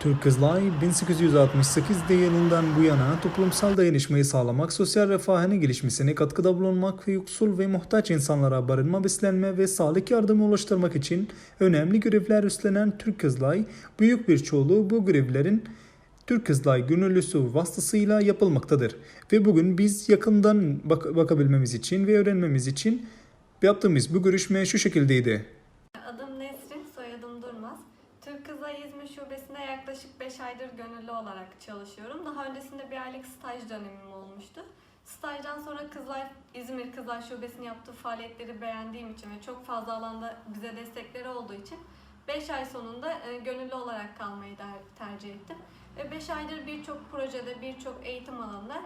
Türk Kızılay 1868 yılından bu yana toplumsal dayanışmayı sağlamak, sosyal refahının gelişmesine katkıda bulunmak ve yoksul ve muhtaç insanlara barınma, beslenme ve sağlık yardımı ulaştırmak için önemli görevler üstlenen Türk Kızılay, büyük bir çoğunluğu bu görevlerin Türk Kızılay gönüllüsü vasıtasıyla yapılmaktadır. Ve bugün biz yakından bak- bakabilmemiz için ve öğrenmemiz için yaptığımız bu görüşme şu şekildeydi. Türk Kızılay İzmir Şubesi'nde yaklaşık 5 aydır gönüllü olarak çalışıyorum. Daha öncesinde bir aylık staj dönemim olmuştu. Stajdan sonra Kızılay, İzmir Kızılay Şubesi'nin yaptığı faaliyetleri beğendiğim için ve çok fazla alanda bize destekleri olduğu için 5 ay sonunda e, gönüllü olarak kalmayı tercih ettim. Ve 5 aydır birçok projede, birçok eğitim alanında